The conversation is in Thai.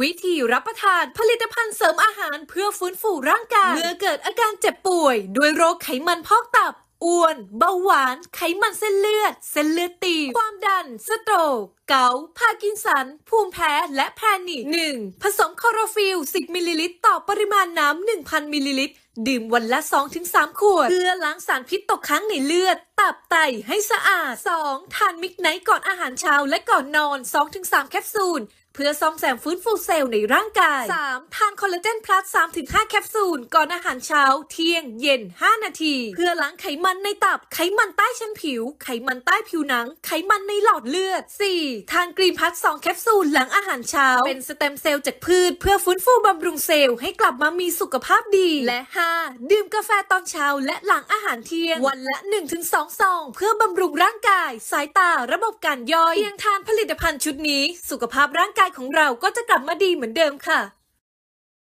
วิธีรับประทานผลิตภัณฑ์เสริมอาหารเพื่อฟื้นฟูร่างกายเมื่อเกิดอาการเจ็บป่วย ด้วยโรคไขมันพอกตับอ้วน เบาหวาน ไขมันเส้นเลือด เส้นเลือดตีบความดัน สโตรก เกาพากินสัน ภูมิแพ้ และแพนิคหนึ่งผสมคอโรฟิล 10 มิลลิลิตร ต่อปริมาณน้ำ 1,000 มิลลิลิตรดื่มวันละ 2-3 ขวด เพื่อล้างสารพิษตกค้างในเลือด ตับไตให้สะอาด 2. ทานมิกไนท์ก่อนอาหารเช้าและก่อนนอน 2-3 แคปซูล เพื่อซ่อมแซมฟื้นฟูเซลล์ในร่างกาย 3. ทานคอลลาเจนพลัส 3-5 แคปซูล ก่อนอาหารเช้า เที่ยง เย็น 5 นาที เพื่อล้างไขมันในตับ ไขมันใต้ชั้นผิว ไขมันใต้ผิวหนัง ไขมันในหลอดเลือด 4. ทานกรีนพัท2แคปซูลหลังอาหารเช้า เป็นสเต็มเซลล์จากพืช เพื่อฟื้นฟูบำรุงเซลล์ให้กลับมามีสุขภาพดี และ 5. ดื่มกาแฟตอนเช้าและหลังอาหารเที่ยง วันละ 1-2ซองเพื่อบำรุงร่างกาย สายตา ระบบการย่อยเพียงทานผลิตภัณฑ์ชุดนี้ สุขภาพร่างกายของเราก็จะกลับมาดีเหมือนเดิมค่ะ